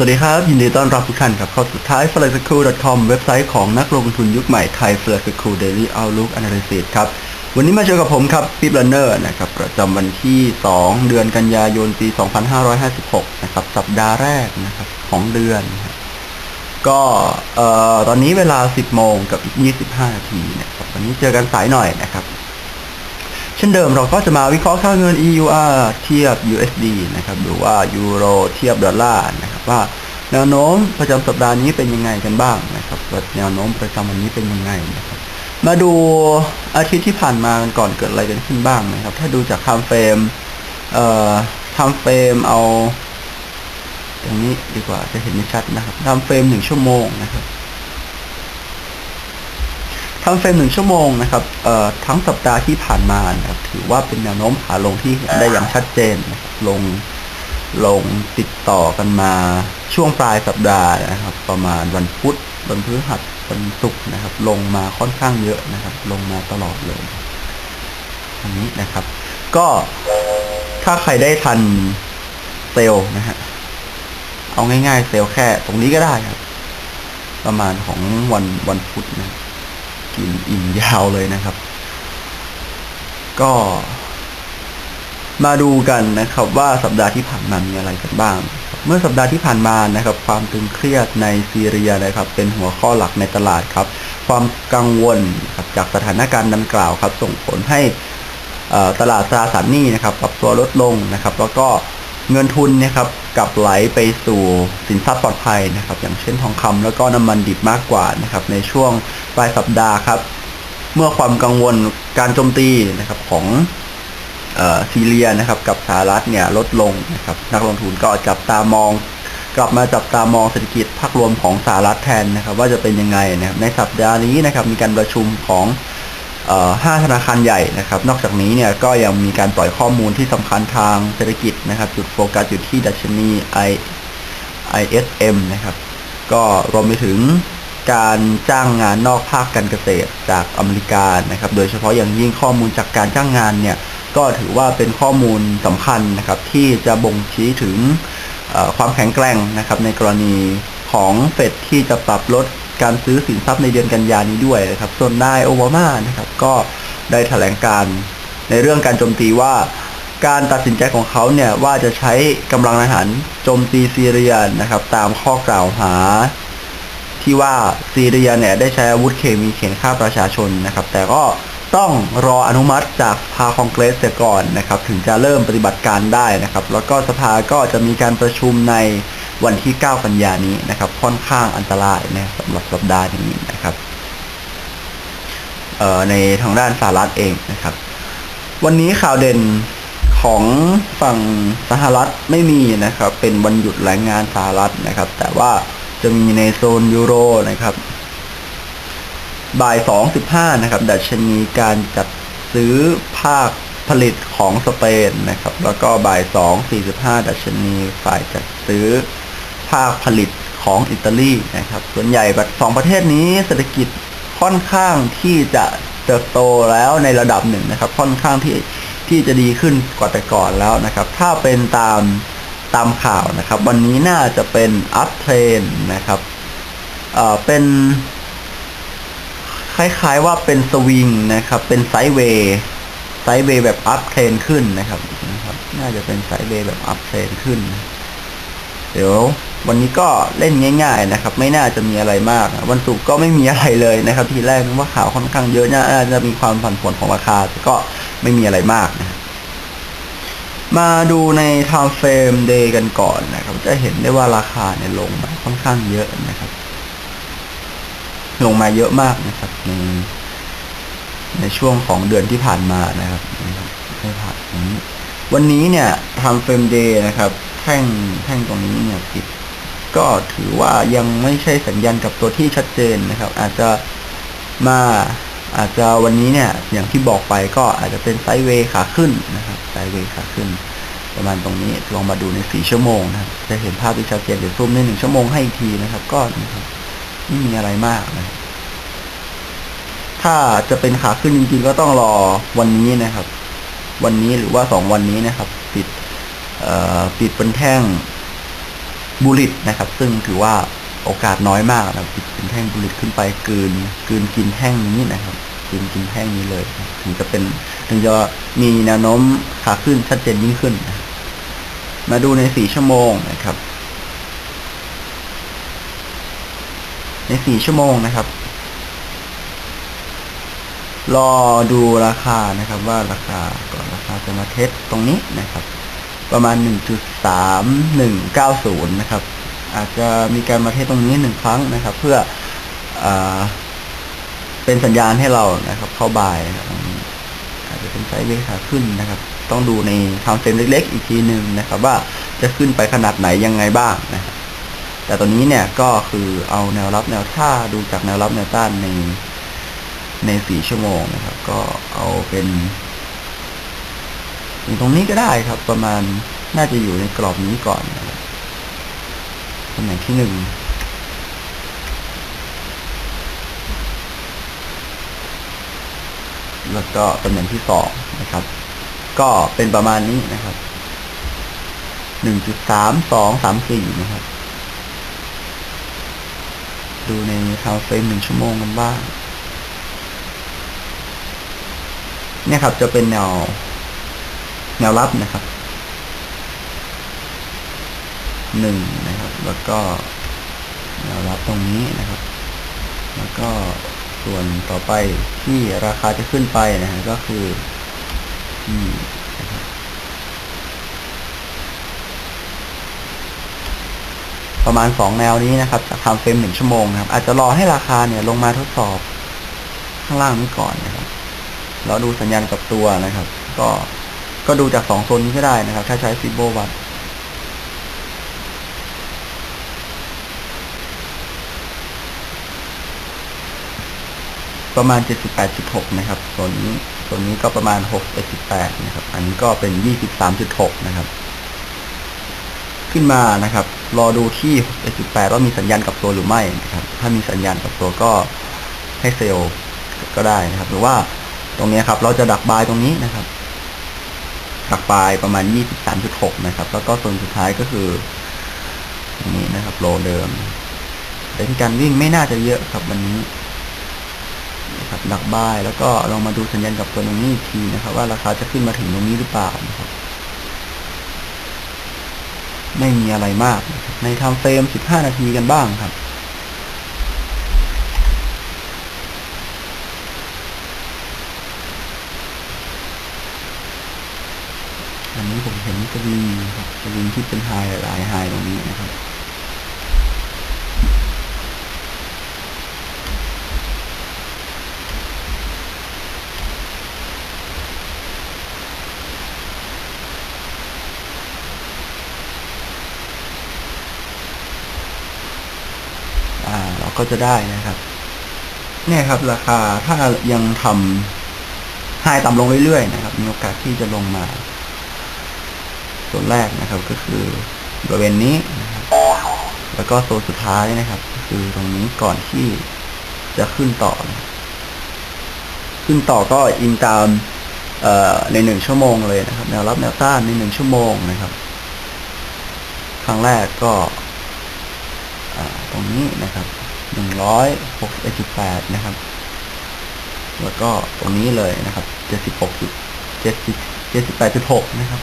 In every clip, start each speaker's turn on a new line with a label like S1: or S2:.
S1: สวัสดีครับ ยินดีต้อนรับทุกท่านครับเข้าสู่ท้าย f l y s c o o l c o m เว็บไซต์ของนักลงทุนยุคใหม่ไทย f l y s c o o l Daily Outlook Analysis ครับ วันนี้มาเจอกับผมครับปิ๊บลันเนอร์นะครับประจำวันที่ 2 เดือนกันยายนปี 2556 นะครับ สัปดาห์แรกนะครับของเดือน ก็เอ่อตอนนี้เวลา 10 โมงกับอีก 25 นาทีนะครับวันนี้เจอกันสายหน่อยนะครับเช่นเดิมเราก็จะมาวิเคราะห์ค่าเงิน EUR เทียบ USD นะครับหรือว่ายูโรเทียบดอลลาร์นะครับ ว่าแนวโน้มประจำสัปดาห์นี้เป็นยังไงกันบ้างนะครับแนวโน้มประจำวันนี้เป็นยังไงนะครับ มาดูอาทิตย์ที่ผ่านมากันก่อนเกิดอะไรกันขึ้นบ้างนะครับ ถ้าดูจากทม์เฟรมเอ่อทม์เฟรมเอาอย่างนี้ดีกว่าจะเห็นไม่ชัดนะครับทม์เฟรมหนึ่งชั่วโมงนะครับทำเฟรมหนึ่งชั่วโมงนะครับเอ่อทั้งสัปดาห์ที่ผ่านมานะครับถือว่าเป็นแนวโน้มขาลงที่เห็นได้อย่างชัดเจนนะลง ลงติดต่อกันมาช่วงปลายสัปดาห์นะครับ ประมาณวันพุธวันพฤหัสวันศุกร์นะครับ ลงมาค่อนข้างเยอะนะครับ ลงมาตลอดเลยอันนี้นะครับ ก็ถ้าใครได้ทันเซลล์นะฮะเอาง่ายๆ เซลล์แค่ตรงนี้ก็ได้ครับ ประมาณของวันวันพุธนะกินอิ่มยาวเลยนะครับ ก็ มาดูกันนะครับว่าสัปดาห์ที่ผ่านมามีอะไรกันบ้าง เมื่อสัปดาห์ที่ผ่านมานะครับ ความตึงเครียดในซีเรียนะครับ เป็นหัวข้อหลักในตลาดครับ ความกังวลครับจากสถานการณ์ดังกล่าวครับ ส่งผลให้ตลาดตราสารหนี้นะครับ ปรับตัวลดลงนะครับ แล้วก็เงินทุนนะครับกลับไหลไปสู่สินทรัพย์ปลอดภัยนะครับ อย่างเช่นทองคำแล้วก็น้ำมันดิบมากกว่านะครับ ในช่วงปลายสัปดาห์ครับ เมื่อความกังวลการโจมตีนะครับของ ซีเรียนะครับกับสหรัฐเนี่ยลดลงนะครับนักลงทุนก็จับตามองกลับมาจับตามองเศรษฐกิจภาพรวมของสหรัฐแทนนะครับ ว่าจะเป็นยังไงนะครับในสัปดาห์นี้นะครับมีการประชุมของห้าธนาคารใหญ่นะครับ นอกจากนี้เนี่ยก็ยังมีการปล่อยข้อมูลที่สำคัญทางเศรษฐกิจนะครับจุดโฟกัสอยู่ที่ดัชนี I ISM นะครับ ก็รวมไปถึงการจ้างงานนอกภาคการเกษตรจากอเมริกานะครับ โดยเฉพาะอย่างยิ่งข้อมูลจากการจ้างงานเนี่ย ก็ถือว่าเป็นข้อมูลสำคัญนะครับ ที่จะบ่งชี้ถึงความแข็งแกร่งนะครับ ในกรณีของเฟดที่จะปรับลดการซื้อสินทรัพย์ในเดือนกันยานี้ด้วยนะครับ ส่วนนายโอบามานะครับ ก็ได้แถลงการในเรื่องการโจมตีว่าการตัดสินใจของเขาเนี่ยว่าจะใช้กำลังทหารโจมตีซีเรียนะครับ ตามข้อกล่าวหา ที่ว่าซีเรียเนี่ยได้ใช้อาวุธเคมีเขียนฆ่าประชาชนนะครับ แต่ก็ ต้องรออนุมัติจากสภาคองเกรสเสียก่อนนะครับ ถึงจะเริ่มปฏิบัติการได้นะครับ แล้วก็สภาก็จะมีการประชุมในวันที่ 9 กันยานี้นะครับ ค่อนข้างอันตรายนะสำหรับสัปดาห์นี้นะครับในทางด้านสหรัฐเองนะครับ วันนี้ข่าวเด่นของฝั่งสหรัฐไม่มีนะครับ เป็นวันหยุดแรงงานสหรัฐนะครับ แต่ว่าจะมีในโซนยูโรนะครับ บ่ายสองสิบห้านะครับดัชนีการจัดซื้อภาคผลิตของสเปนนะครับ แล้วก็บ่ายสองสี่สิบห้าดัชนีฝ่ายจัดซื้อภาคผลิตของอิตาลีนะครับ ส่วนใหญ่สองประเทศนี้เศรษฐกิจค่อนข้างที่จะเติบโตแล้วในระดับหนึ่งนะครับ ค่อนข้างที่ที่จะดีขึ้นกว่าแต่ก่อนแล้วนะครับ ถ้าเป็นตามตามข่าวนะครับ วันนี้น่าจะเป็นอัพเทรนนะครับเอ่อเป็น คล้ายๆว่าเป็นสวิงนะครับ เป็นไซด์เวย์ไซด์เวย์แบบอัพเทรนขึ้นนะครับนะครับ น่าจะเป็นไซด์เวย์แบบอัพเทรนขึ้น เดี๋ยว วันนี้ก็เล่นง่าย ๆ นะครับ ไม่น่าจะมีอะไรมาก วันศุกร์ก็ไม่มีอะไรเลยนะครับ ทีแรกนึกว่าข่าวค่อนข้างเยอะน่าจะมีความผันผวนของราคาแต่ก็ไม่มีอะไรมากนะมาดูใน time frame day กันก่อนนะครับ จะเห็นได้ว่าราคาเนี่ยลงมาค่อนข้างเยอะนะครับ ลงมาเยอะมากนะครับในในช่วงของเดือนที่ผ่านมานะครับไม่ผ่านวันนี้เนี่ยทำเฟรมเดย์นะครับ แท่งแท่งตรงนี้เนี่ยปิด ก็ถือว่ายังไม่ใช่สัญญาณกับตัวที่ชัดเจนนะครับ อาจจะมาอาจจะวันนี้เนี่ย อย่างที่บอกไปก็อาจจะเป็นไซด์เวย์ขาขึ้นนะครับไซด์เวย์ขาขึ้น ประมาณตรงนี้ลองมาดูในสี่ชั่วโมงนะครับจะเห็นภาพที่ชัดเจนเดี๋ยวซูมในหนึ่งชั่วโมงให้อีกทีนะครับ ก็นะครับ ไม่มีอะไรมากนะ ถ้าจะเป็นขาขึ้นจริงๆก็ต้องรอวันนี้นะครับ วันนี้หรือว่าสองวันนี้นะครับปิดเอ่อปิดเป็นแท่งบูลิตนะครับ ซึ่งถือว่าโอกาสน้อยมากนะครับเป็นแท่งบูลิตขึ้นไปกืนกืนกินแท่งนี้นะครับกืนกินแท่งนี้เลย ถึงจะเป็นถึงจะมีแนวโน้มขาขึ้นชัดเจนยิ่งขึ้น มาดูในสี่ชั่วโมงนะครับ ในสี่ชั่วโมงนะครับ รอดูราคานะครับว่าราคาก่อนราคาจะมาเทสตรงนี้นะครับ ประมาณ 1.3190 นะครับ อาจจะมีการมาเทสตรงนี้หนึ่งครั้งนะครับ เพื่ออเป็นสัญญาณให้เรานะครับ เข้าบายอาจจะเป็นไซด์เวขาขึ้นนะครับต้องดูในทางเฟรมเล็กๆ อีกทีหนึ่งนะครับ ว่าจะขึ้นไปขนาดไหนยังไงบ้างนะครับ แต่ตอนนี้เนี่ยก็คือเอาแนวรับแนวท่าดูจากแนวรับแนวต้านในในสี่ชั่วโมงนะครับ ก็เอาเป็นอยู่ตรงนี้ก็ได้ครับ ประมาณน่าจะอยู่ในกรอบนี้ก่อนนะครับตำแหน่งที่หนึ่งแล้วก็ตำแหน่งที่สองนะครับ ก็เป็นประมาณนี้นะครับหนึ่งจุดสามสองสามสี่นะครับ ดูในทาวเฟรมหนึ่งชั่วโมงกันบ้างเนี่ยครับจะเป็นแนว แนวรับนะครับหนึ่งนะครับ แล้วก็แนวรับตรงนี้นะครับ แล้วก็ส่วนต่อไปที่ราคาจะขึ้นไปนะฮะก็คือที่นะครับ ประมาณสองแนวนี้นะครับจากทม์เฟรมหนึ่งชั่วโมงนะครับ อาจจะรอให้ราคาเนี่ยลงมาทดสอบข้างล่างนี้ก่อนนะครับแล้วดูสัญญาณกับตัวนะครับ ก็ก็ดูจากสองโซนนี้ก็ได้นะครับ ถ้าใช้ฟิโบวัดประมาณ 78.6 นะครับ ส่วนนี้ ส่วนนี้ก็ประมาณ61.8นะครับ อันนี้ก็เป็น 23.6 นะครับ ขึ้นมานะครับ รอดูที่6.8ว่ามีสัญญาณกับตัวหรือไม่นะครับ ถ้ามีสัญญาณกับตัวก็ให้เซลล์ก็ได้นะครับ หรือว่าตรงนี้ครับ เราจะดักบายตรงนี้นะครับ ดักบายประมาณ 23.6 นะครับ แล้วก็ส่วนสุดท้ายก็คือตรงนี้นะครับ โลเดิมเป็นการวิ่งไม่น่าจะเยอะครับวันนี้นะครับดักบายแล้วก็ลองมาดูสัญญาณกับตัวตรงนี้อีกทีนะครับ ว่าราคาจะขึ้นมาถึงตรงนี้หรือเปล่านะครับ ไม่มีอะไรมาก ในทำเฟรม 15 นาทีกันบ้างครับ อันนี้ผมเห็นกระดิ่งครับสวิงที่เป็นไฮหลายไฮตรงนี้นะครับ ก็จะได้นะครับ เนี่ยครับ ราคาถ้ายังทำไฮต่ำลงเรื่อยๆนะครับ มีโอกาสที่จะลงมา ส่วนแรกนะครับก็คือบริเวณนี้นะครับ แล้วก็โซนสุดท้ายนะครับ คือตรงนี้ก่อนที่จะขึ้นต่อนะขึ้นต่อก็อิงตามในหนึ่งชั่วโมงเลยนะครับ แนวรับแนวต้านในหนึ่งชั่วโมงนะครับ ครั้งแรกก็ตรงนี้นะครับ หนึ่งร้อยหกสิบแปดนะครับ แล้วก็ตรงนี้เลยนะครับเจ็ดสิบหกจุดเจ็ดสิบเจ็ดสิบแปดจุดหกนะครับ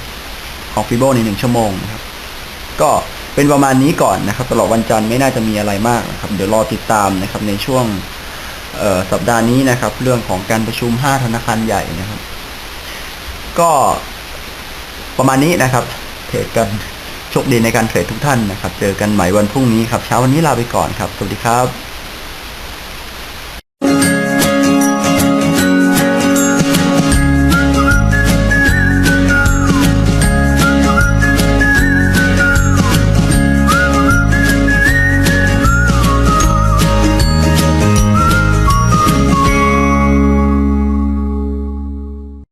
S1: ของฟิโบในหนึ่งชั่วโมงนะครับ ก็เป็นประมาณนี้ก่อนนะครับตลอดวันจันทร์ไม่น่าจะมีอะไรมากนะครับ เดี๋ยวรอติดตามนะครับในช่วงสัปดาห์นี้นะครับ เรื่องของการประชุม 5 ธนาคารใหญ่นะครับ ก็ประมาณนี้นะครับ เทรดกัน โชคดีในการเทรดทุกท่านนะครับ เจอกันใหม่วันพรุ่งนี้ครับ เช้าวันนี้ลาไปก่อนครับ สวัสดีครับ